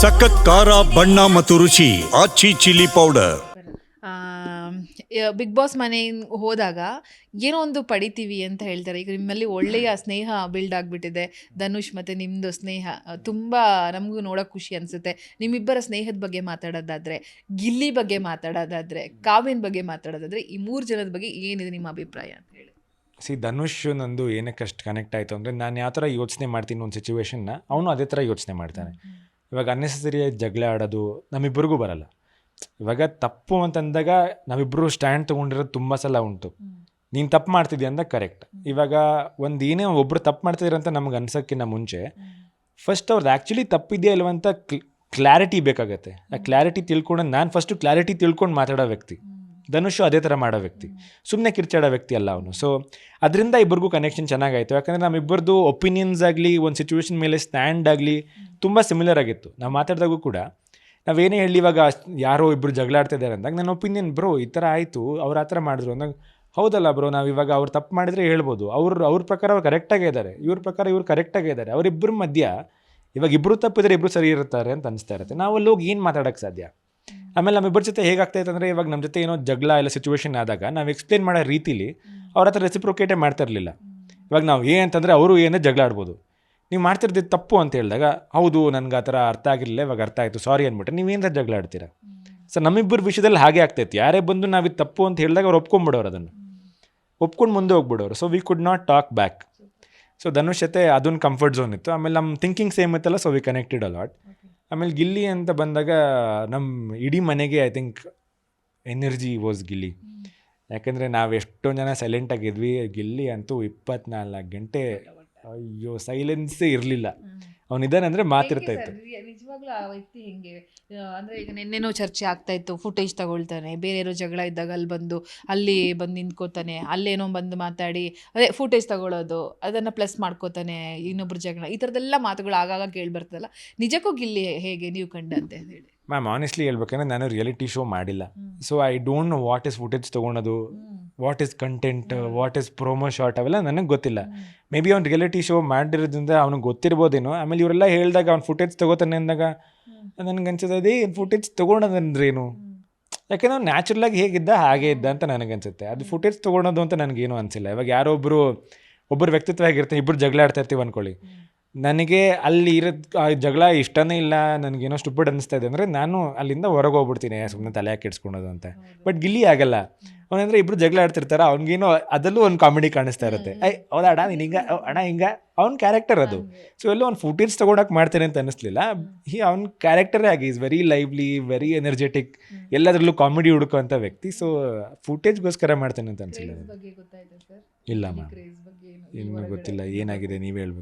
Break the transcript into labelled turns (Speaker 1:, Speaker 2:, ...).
Speaker 1: ಸಖತ್ ಖಾರ ಬಣ್ಣ ಮತ್ತು ರುಚಿ Aachi chilli powder.
Speaker 2: Big Boss ಮನೆ ಹೋದಾಗ ಏನೋ ಒಂದು ಪಡಿತೀವಿ ಅಂತ ಹೇಳ್ತಾರೆ. ಈಗ ನಿಮ್ಮಲ್ಲಿ ಒಳ್ಳೆಯ ಸ್ನೇಹ ಬಿಲ್ಡ್ ಆಗಿಬಿಟ್ಟಿದೆ. ಧನುಷ್ ಮತ್ತು ನಿಮ್ಮದು ಸ್ನೇಹ. ತುಂಬ ನಮಗೂ ನೋಡೋಕೆ ಖುಷಿ ಅನಿಸುತ್ತೆ. ನಿಮ್ಮಿಬ್ಬರ ಸ್ನೇಹದ ಬಗ್ಗೆ ಮಾತಾಡೋದಾದರೆ ಗಿಲ್ಲಿ ಬಗ್ಗೆ ಮಾತಾಡೋದಾದರೆ ಕಾವ್ಯನ ಬಗ್ಗೆ ಮಾತಾಡೋದಾದರೆ ಈ ಮೂರು ಜನದ ಬಗ್ಗೆ ಏನಿದೆ ನಿಮ್ಮ ಅಭಿಪ್ರಾಯ ಅಂತ ಹೇಳಿ.
Speaker 3: ಸಿ ಧನುಷ್ ನಂದು ಏನಕ್ಕೆ ಅಷ್ಟು ಕನೆಕ್ಟ್ ಆಯಿತು ಅಂದರೆ ನಾನು ಯಾವ ಥರ ಯೋಚನೆ ಮಾಡ್ತೀನಿ ಒಂದು ಸಿಚುವೇಶನ್ನ ಅವನು ಅದೇ ಥರ ಯೋಚನೆ ಮಾಡ್ತಾನೆ. ಇವಾಗ ಅನ್ನೆಸೆಸರಿ ಜಗಳ ಆಡೋದು ನಮ್ಮಿಬ್ಬರಿಗೂ ಬರಲ್ಲ. ಇವಾಗ ತಪ್ಪು ಅಂತಂದಾಗ ನಾವಿಬ್ಬರು ಸ್ಟ್ಯಾಂಡ್ ತೊಗೊಂಡಿರೋದು ತುಂಬ ಸಲ ಉಂಟು. ನೀನು ತಪ್ಪು ಮಾಡ್ತಿದ್ಯಾ ಅಂದಾಗ ಕರೆಕ್ಟ್ ಇವಾಗ ಒಂದು ಏನೇ ಒಬ್ಬರು ತಪ್ಪು ಮಾಡ್ತಿದ್ದೀರಂತ ನಮ್ಗೆ ಅನ್ಸೋಕ್ಕಿಂತ ಮುಂಚೆ ಫಸ್ಟ್ ಅವ್ರದ್ದು ಆ್ಯಕ್ಚುಲಿ ತಪ್ಪಿದೆಯಾ ಇಲ್ವಂತ ಕ್ಲ್ ಕ್ಲಾರಿಟಿ ಬೇಕಾಗತ್ತೆ. ಆ ಕ್ಲಾರಿಟಿ ತಿಳ್ಕೊಂಡು ನಾನು ಫಸ್ಟು ಕ್ಲಾರಿಟಿ ತಿಳ್ಕೊಂಡು ಮಾತಾಡೋ ವ್ಯಕ್ತಿ. ಧನುಷು ಅದೇ ಥರ ಮಾಡೋ ವ್ಯಕ್ತಿ. ಸುಮ್ಮನೆ ಕಿರ್ಚಾಡೋ ವ್ಯಕ್ತಿ ಅಲ್ಲ ಅವನು. ಸೊ ಅದರಿಂದ ಇಬ್ಬರಿಗೂ ಕನೆಕ್ಷನ್ ಚೆನ್ನಾಗಾಯಿತು. ಯಾಕಂದರೆ ನಮ್ಮಿಬ್ಬರದು ಒಪಿನಿಯನ್ಸ್ ಆಗಲಿ, ಒಂದು ಸಿಚುವೇಶನ್ ಮೇಲೆ ಸ್ಟ್ಯಾಂಡ್ ಆಗಲಿ ತುಂಬ ಸಿಮಿಲರ್ ಆಗಿತ್ತು. ನಾವು ಮಾತಾಡಿದಾಗೂ ಕೂಡ. ನಾವೇನೇ ಹೇಳಿ ಇವಾಗ ಯಾರೋ ಇಬ್ಬರು ಜಗಳ ಆಡ್ತಿದ್ದಾರೆ ಅಂದಾಗ ನನ್ನ ಒಪಿನಿಯನ್ ಬ್ರೋ, ಈ ಥರ ಆಯಿತು. ಅವ್ರು ಆ ಥರ ಮಾಡಿದ್ರು. ಅಂದಾಗ, ಹೌದಲ್ಲ ಬ್ರೋ, ನಾವು ಇವಾಗ ಅವ್ರು ತಪ್ಪು ಮಾಡಿದರೆ ಹೇಳ್ಬೋದು. ಅವ್ರು, ಅವ್ರ ಪ್ರಕಾರ ಅವ್ರು ಕರೆಕ್ಟಾಗೇ ಇದ್ದಾರೆ. ಇವ್ರ ಪ್ರಕಾರ ಇವ್ರು ಕರೆಕ್ಟಾಗೇ ಇದ್ದಾರೆ. ಅವರಿಬ್ಬರ ಮಧ್ಯ ಇವಾಗ ಇಬ್ಬರು ತಪ್ಪಿದ್ರೆ ಇಬ್ಬರು ಸರಿ ಇರ್ತಾರೆ ಅಂತ ಅನಿಸ್ತಾ ಇರುತ್ತೆ. ನಾವು ಅಲ್ಲಿ ಹೋಗಿ ಏನು ಮಾತಾಡೋಕ್ಕೆ ಸಾಧ್ಯ? ಆಮೇಲೆ ನಮ್ಮಿಬ್ಬರ ಜೊತೆ ಹೇಗಾಗ್ತೈತೆ ಅಂದರೆ ಇವಾಗ ನಮ್ಮ ಜೊತೆ ಏನೋ ಜಗಳ ಇಲ್ಲ ಸಿಚುವೇಶನ್ ಆದಾಗ ನಾವು ಎಕ್ಸ್ಪ್ಲೇನ್ ಮಾಡೋ ರೀತಿಲಿ ಅವ್ರ ಹತ್ರ ರೆಸಿಪ್ರೋಕೇಟೇ ಮಾಡ್ತಾ ಇರಲಿಲ್ಲ ಇವಾಗ ನಾವು ಏನಂತಂದರೆ ಅಂತಂದರೆ ಅವರು ಏನೇ ಜಗಳ ಆಡ್ಬೋದು. ನೀವು ಮಾಡ್ತಿರ್ದಿದ್ದು ತಪ್ಪು ಅಂತ ಹೇಳಿದಾಗ ಹೌದು ನನಗೆ ಆ ಥರ ಅರ್ಥ ಆಗಿರಲಿಲ್ಲ ಇವಾಗ ಅರ್ಥ ಆಯಿತು ಸಾರಿ ಅಂದ್ಬಿಟ್ರೆ ನೀವೇನು ಜಗಳ ಆಡ್ತೀರಾ? ಸೊ ನಮ್ಮಿಬ್ಬರ ವಿಷಯದಲ್ಲಿ ಹಾಗೆ ಆಗ್ತೈತಿ ಯಾರೇ ಬಂದು ನಾವು ಇದು ತಪ್ಪು ಅಂತ ಹೇಳಿದಾಗ ಅವ್ರು ಒಪ್ಕೊಂಡ್ಬಿಡೋರು ಅದನ್ನು. ಒಪ್ಕೊಂಡು ಮುಂದೆ ಹೋಗ್ಬಿಡೋರು. So we could not talk back so Dhanush ಜೊತೆ ಅದೊಂದು ಕಂಫರ್ಟ್ ಝೋನ್ ಇತ್ತು. ಆಮೇಲೆ ನಮ್ಮ ಥಿಂಕಿಂಗ್ ಸೇಮ್ ಇತ್ತಲ್ಲ so we connected a lot ಆಮೇಲೆ ಗಿಲ್ಲಿ ಅಂತ ಬಂದಾಗ ನಮ್ಮ ಇಡೀ ಮನೆಗೆ I think energy was Gilli. ಯಾಕಂದರೆ ನಾವು ಎಷ್ಟೊಂದು ಜನ ಸೈಲೆಂಟ್ ಆಗಿದ್ವಿ ಗಿಲ್ಲಿ ಅಂತೂ ಇಪ್ಪತ್ನಾಲ್ಕು ಗಂಟೆ, ಅಯ್ಯೋ ಸೈಲೆನ್ಸೇ ಇರಲಿಲ್ಲ. ಅವನಿದ್ದಾನೆ ಅಂದರೆ ಮಾತಿರ್ತಾ ಇತ್ತು.
Speaker 2: ನಿಜವಾಗ್ಲೂ ಆ ವ್ಯಕ್ತಿ ಹೆಂಗೆ? ಅಂದ್ರೆ ಈಗ ನಿನ್ನೆನೋ ಚರ್ಚೆ ಆಗ್ತಾ ಇತ್ತು ಫುಟೇಜ್ ತಗೊಳ್ತಾನೆ ಬೇರೆ ಯಾರೋ ಜಗಳ ಇದ್ದಾಗ ಅಲ್ಲಿ ಬಂದು ಅಲ್ಲಿ ಬಂದು ನಿಂತ್ಕೋತಾನೆ ಅಲ್ಲೇನೋ ಬಂದು ಮಾತಾಡಿ ಅದೇ ಫುಟೇಜ್ ತಗೊಳ್ಳೋದು ಅದನ್ನ ಪ್ಲಸ್ ಮಾಡ್ಕೋತಾನೆ ಇನ್ನೊಬ್ರು ಜಗಳ ಈ ಥರದ್ದೆಲ್ಲ ಮಾತುಗಳು ಆಗಾಗ ಕೇಳಿ ಬರ್ತದಲ್ಲ? ನಿಜಕ್ಕೂ ಗಿಲ್ಲಿ ಹೇಗೆ ನೀವು ಕಂಡಂತೆ ಅಂತ ಹೇಳಿ.
Speaker 3: ಮ್ಯಾಮ್ ಆನೆಸ್ಟ್ಲಿ ಹೇಳ್ಬೇಕಂದ್ರೆ ನಾನು ರಿಯಾಲಿಟಿ ಶೋ ಮಾಡಿಲ್ಲ. So I don't know what is footage ತೊಗೊಳೋದು. What is content what is promo short ಅವೆಲ್ಲ ನನಗೆ ಗೊತ್ತಿಲ್ಲ. ಮೇ ಬಿ ಅವ್ನು ರಿಯಾಲಿಟಿ ಶೋ ಮಾಡಿರೋದ್ರಿಂದ ಅವ್ನಿಗೆ ಗೊತ್ತಿರ್ಬೋದೇನೋ ಆಮೇಲೆ ಇವರೆಲ್ಲ ಹೇಳಿದಾಗ ಅವ್ನು ಫುಟೇಜ್ ತೊಗೋತಾನೆ ಅಂದಾಗ ನನಗೆ ಅನ್ಸುತ್ತೆ ಫುಟೇಜ್ ತೊಗೊಳೋದಂದ್ರೇನು? ಯಾಕಂದ್ರೆ ಅವ್ನು ನ್ಯಾಚುರಲಾಗಿ ಹೇಗಿದ್ದ ಹಾಗೆ ಇದ್ದ ಅಂತ ನನಗನ್ಸುತ್ತೆ ಅದು ಫುಟೇಜ್ ತೊಗೊಳೋದು ಅಂತ ನನಗೇನು ಅನಿಸಿಲ್ಲ. ಇವಾಗ ಯಾರೊಬ್ಬರು ಒಬ್ಬರು ವ್ಯಕ್ತಿತ್ವ ಆಗಿರ್ತಾರೆ ಇಬ್ಬರು ಜಗಳ ಆಡ್ತಾ ಇರ್ತೀವಿ ಅನ್ಕೊಳ್ಳಿ ನನಗೆ ಅಲ್ಲಿ ಇರೋದು ಆ ಜಗಳ ಇಷ್ಟನೇ ಇಲ್ಲ ನನಗೇನೋ ಸ್ಟುಪಿಡ್ ಅನಿಸ್ತಾ ಇದೆ ಅಂದರೆ ನಾನು ಅಲ್ಲಿಂದ ಹೊರಗೆ ಹೋಗ್ಬಿಡ್ತೀನಿ ಸುಮ್ಮನೆ ತಲೆ ಹಾಕಿ ಇಡ್ಸ್ಕೊಳೋದು ಅಂತ. ಬಟ್ ಗಿಲ್ಲಿ ಆಗಲ್ಲ. ಅವನಂದ್ರೆ ಇಬ್ರು ಜಗಳ ಆಡ್ತಿರ್ತಾರೆ ಅವ್ನಿಗೇನೋ ಅದಲ್ಲೂ ಒಂದು ಕಾಮಿಡಿ ಕಾಣಿಸ್ತಾ ಇರುತ್ತೆ. ಐ ಹೌದಾ ಅಣ್ಣ ನೀನು ಹಿಂಗ ಅಣ್ಣ ಹಿಂಗ ಅವ್ನ ಕ್ಯಾರೆಕ್ಟರ್ ಅದು. ಸೊ ಎಲ್ಲೋ ಒಂದು ಫುಟೇಜ್ ತೊಗೊಳಕ್ಕೆ ಮಾಡ್ತೇನೆ ಅಂತ ಅನಿಸ್ಲಿಲ್ಲ. ಹಿ ಅವ್ನ ಕ್ಯಾರೆಕ್ಟರೇ ಆಗಿ is very lively very energetic ಎಲ್ಲದರಲ್ಲೂ ಕಾಮಿಡಿ ಹುಡುಕುವಂಥ ವ್ಯಕ್ತಿ. ಸೊ ಫುಟೇಜ್ಗೋಸ್ಕರ ಮಾಡ್ತೇನೆ ಅಂತ ಅನಿಸಿಲ್ಲ ಇಲ್ಲ ಮ್ಯಾಮ್ ಇನ್ನೂ ಗೊತ್ತಿಲ್ಲ ಏನಾಗಿದೆ ನೀವೇ ಹೇಳ್ಬೇಕು.